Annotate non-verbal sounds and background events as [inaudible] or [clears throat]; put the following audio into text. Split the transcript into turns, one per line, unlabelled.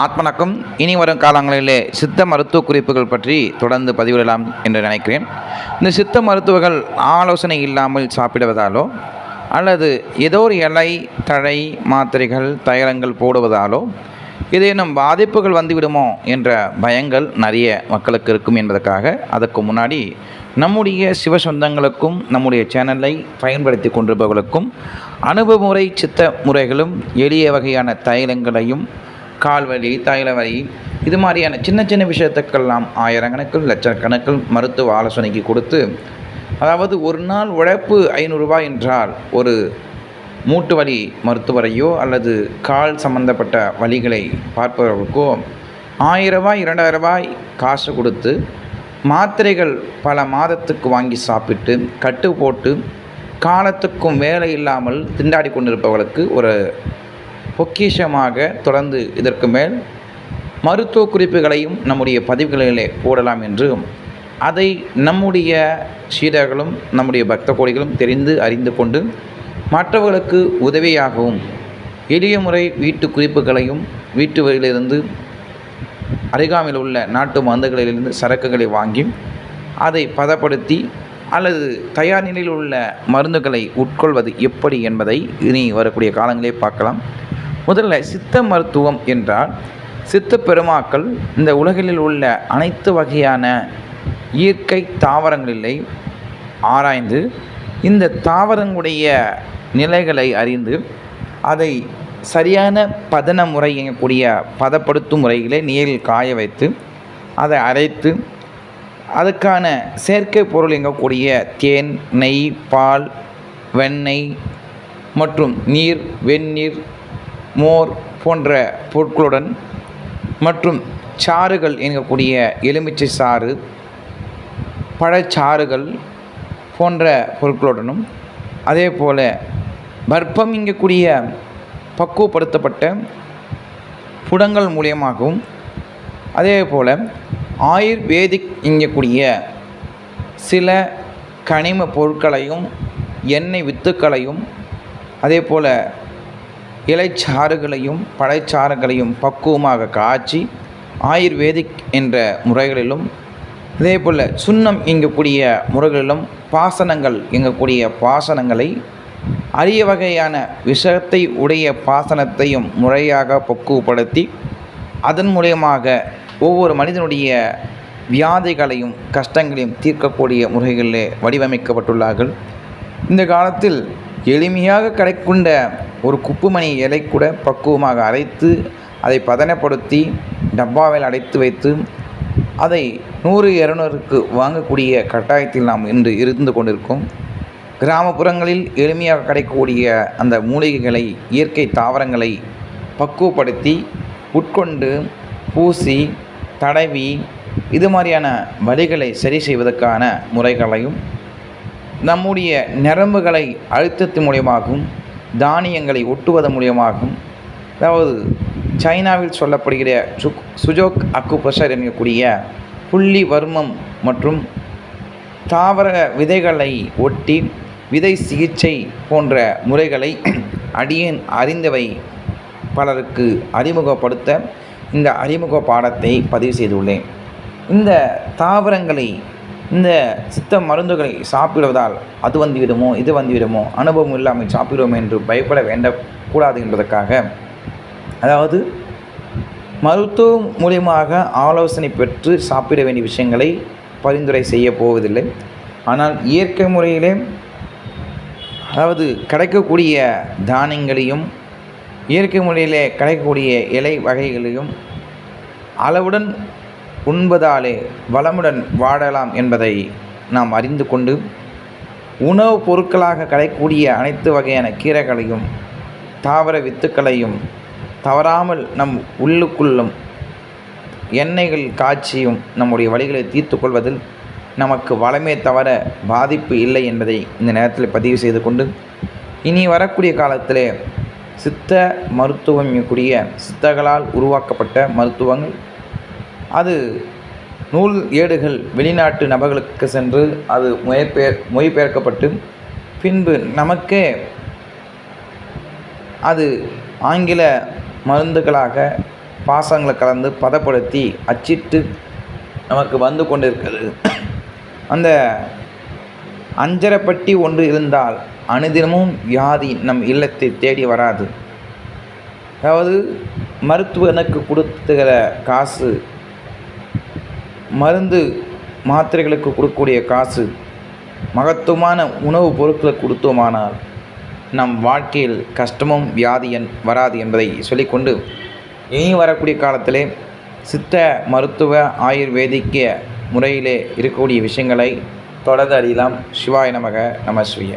ஆத்மனக்கும் இனி வரும் காலங்களிலே சித்த மருத்துவ குறிப்புகள் பற்றி தொடர்ந்து பதிவிடலாம் என்று நினைக்கிறேன். இந்த சித்த மருத்துவர்கள் ஆலோசனை இல்லாமல் சாப்பிடுவதாலோ அல்லது ஏதோ ஒரு இலை தழை மாத்திரைகள் தைலங்கள் போடுவதாலோ ஏதேனும் பாதிப்புகள் வந்துவிடுமோ என்ற பயங்கள் நிறைய மக்களுக்கு இருக்கும் என்பதற்காக அதற்கு முன்னாடி நம்முடைய சிவ சொந்தங்களுக்கும் நம்முடைய சேனலை பயன்படுத்தி கொண்டிருப்பவர்களுக்கும் அனுபவமுறை சித்த முறைகளும் எளிய வகையான தைலங்களையும் கால்வலி தைலவலி இது மாதிரியான சின்ன சின்ன விஷயத்துக்கெல்லாம் ஆயிரக்கணக்கில் லட்சக்கணக்கில் மருத்துவ ஆலோசனைக்கு கொடுத்து அதாவது ஒரு நாள் உழைப்பு ஐநூறுரூவா என்றால் ஒரு மூட்டு வலி மருத்துவரையோ அல்லது கால் சம்பந்தப்பட்ட வலிகளை பார்ப்பவர்களுக்கோ ஆயிரம் ரூபாய் இரண்டாயிரம் ரூபாய் காசு கொடுத்து மாத்திரைகள் பல மாதத்துக்கு வாங்கி சாப்பிட்டு கட்டு போட்டு காலத்துக்கும் வேலை இல்லாமல் திண்டாடி கொண்டிருப்பவர்களுக்கு ஒரு பொக்கிஷமாக தொடர்ந்து இதற்கு மேல் மருத்துவ குறிப்புகளையும் நம்முடைய பதிவுகளிலே போடலாம் என்று அதை நம்முடைய சீடர்களும் நம்முடைய பக்த கோடிகளும் தெரிந்து அறிந்து கொண்டு மற்றவர்களுக்கு உதவியாகவும் எளிய முறை வீட்டு குறிப்புகளையும் வீட்டு வழியிலிருந்து அருகாமையில் உள்ள நாட்டு மருந்துகளிலிருந்து சரக்குகளை வாங்கி அதை பதப்படுத்தி அல்லது தயார் நிலையில் உள்ள மருந்துகளை உட்கொள்வது எப்படி என்பதை இனி வரக்கூடிய காலங்களே பார்க்கலாம். முதல்ல சித்த மருத்துவம் என்றால் சித்த பெருமாக்கள் இந்த உலகில் உள்ள அனைத்து வகையான இயற்கை தாவரங்களிலே ஆராய்ந்து இந்த தாவரங்களுடைய நிலைகளை அறிந்து அதை சரியான பதன முறை எங்கக்கூடிய பதப்படுத்தும் முறைகளை நீரில் காய வைத்து அதை அரைத்து அதுக்கான செயற்கை பொருள் எங்கக்கூடிய தேன் நெய் பால் வெண்ணெய் மற்றும் நீர் வெந்நீர் மோர் போன்ற பொருட்களுடன் மற்றும் சாறுகள் என்கக்கூடிய எலுமிச்சை சாறு பழச்சாறுகள் போன்ற பொருட்களுடனும் அதே போல் பர்ப்பம் இங்கக்கூடிய பக்குவப்படுத்தப்பட்ட புடங்கள் மூலியமாகவும் அதே போல் ஆயுர்வேதிக் இங்கக்கூடிய சில கனிம பொருட்களையும் எண்ணெய் வித்துக்களையும் அதே போல் இலைச்சாறுகளையும் பழைச்சாறுகளையும் பக்குவமாக காய்ச்சி ஆயுர்வேதிக் என்ற முறைகளிலும் அதே போல் சுண்ணம் இங்கக்கூடிய முறைகளிலும் பாசனங்கள் இங்கக்கூடிய பாசனங்களை அரிய வகையான விஷத்தை உடைய பாசனத்தையும் முறையாக பக்குவப்படுத்தி அதன் மூலியமாக ஒவ்வொரு மனிதனுடைய வியாதிகளையும் கஷ்டங்களையும் தீர்க்கக்கூடிய முறைகளிலே வடிவமைக்கப்பட்டுள்ளார்கள். இந்த காலத்தில் எளிமையாக கிடைக்கின்ற ஒரு குப்புமணி இலை கூட பக்குவமாக அரைத்து அதை பதனப்படுத்தி டப்பாவில் அடைத்து வைத்து அதை நூறு இரநூறுக்கு வாங்கக்கூடிய கட்டாயத்தில் நாம் இன்று இருந்து கொண்டிருக்கோம். கிராமப்புறங்களில் எளிமையாக கிடைக்கக்கூடிய அந்த மூலிகைகளை இயற்கை தாவரங்களை பக்குவப்படுத்தி உட்கொண்டு பூசி தடவி இது மாதிரியான வலிகளை சரி செய்வதற்கான முறைகளையும் நம்முடைய நரம்புகளை அழுத்தத்தின் மூலியமாகவும் தானியங்களை ஒட்டுவதன் மூலியமாகவும் அதாவது சைனாவில் சொல்லப்படுகிற சுக் சுஜோக் அக்குபஷர் என்கக்கூடிய புள்ளி வர்மம் மற்றும் தாவர விதைகளை ஒட்டி விதை சிகிச்சை போன்ற முறைகளை [clears throat] அடியேன் அறிந்தவை பலருக்கு அறிமுகப்படுத்த இந்த அறிமுக பாடத்தை பதிவு செய்துள்ளேன். இந்த தாவரங்களை இந்த சித்த மருந்துகளை சாப்பிடுவதால் அது வந்துவிடுமோ இது வந்துவிடுமோ அனுபவம் இல்லாமல் சாப்பிடுவோம் என்று பயப்பட வேண்டக்கூடாது என்பதற்காக. அதாவது மருத்துவம் மூலியமாக ஆலோசனை பெற்று சாப்பிட வேண்டிய விஷயங்களை பரிந்துரை செய்ய போவதில்லை. ஆனால் இயற்கை முறையிலே அதாவது கிடைக்கக்கூடிய தானியங்களையும் இயற்கை முறையிலே கிடைக்கக்கூடிய இலை வகைகளையும் அளவுடன் உண்பதாலே வளமுடன் வாழலாம் என்பதை நாம் அறிந்து கொண்டு உணவுப் பொருட்களாக கிடைக்கக்கூடிய அனைத்து வகையான கீரைகளையும் தாவர வித்துக்களையும் தவறாமல் நம் உள்ளுக்குள்ளும் எண்ணெய்கள் காய்ச்சியும் நம்முடைய வழிகளை தீர்த்து கொள்வதில் நமக்கு வளமே தவிர பாதிப்பு இல்லை என்பதை இந்த நேரத்தில் பதிவு செய்து கொண்டு இனி வரக்கூடிய காலத்திலே சித்த மருத்துவம் கூடிய சித்தர்களால் உருவாக்கப்பட்ட மருத்துவங்கள் அது நூல் ஏடுகள் வெளிநாட்டு நபர்களுக்கு சென்று அது மொழிபெயர் மொழிபெயர்க்கப்பட்டு பின்பு நமக்கே அது ஆங்கில மருந்துகளாக பாசங்களை கலந்து பதப்படுத்தி அச்சிட்டு நமக்கு வந்து கொண்டிருக்கிறது. அந்த அஞ்சரப்பட்டி ஒன்று இருந்தால் அனுதினமும் வியாதி நம் இல்லத்தை தேடி வராது. அதாவது மருத்துவனுக்கு கொடுத்துகிற காசு மருந்து மாத்திரைகளுக்கு கொடுக்கக்கூடிய காசு மகத்துவமான உணவுப் பொருட்களை கொடுத்தோமானால் நம் வாழ்க்கையில் கஷ்டமும் வியாதியன் வராது என்பதை சொல்லிக்கொண்டு இனி வரக்கூடிய காலத்திலே சித்த மருத்துவ ஆயுர்வேதிக்க முறையிலே இருக்கக்கூடிய விஷயங்களை தொடர்ந்து அறியலாம். சிவாய நமக நம ஸ்ரீய.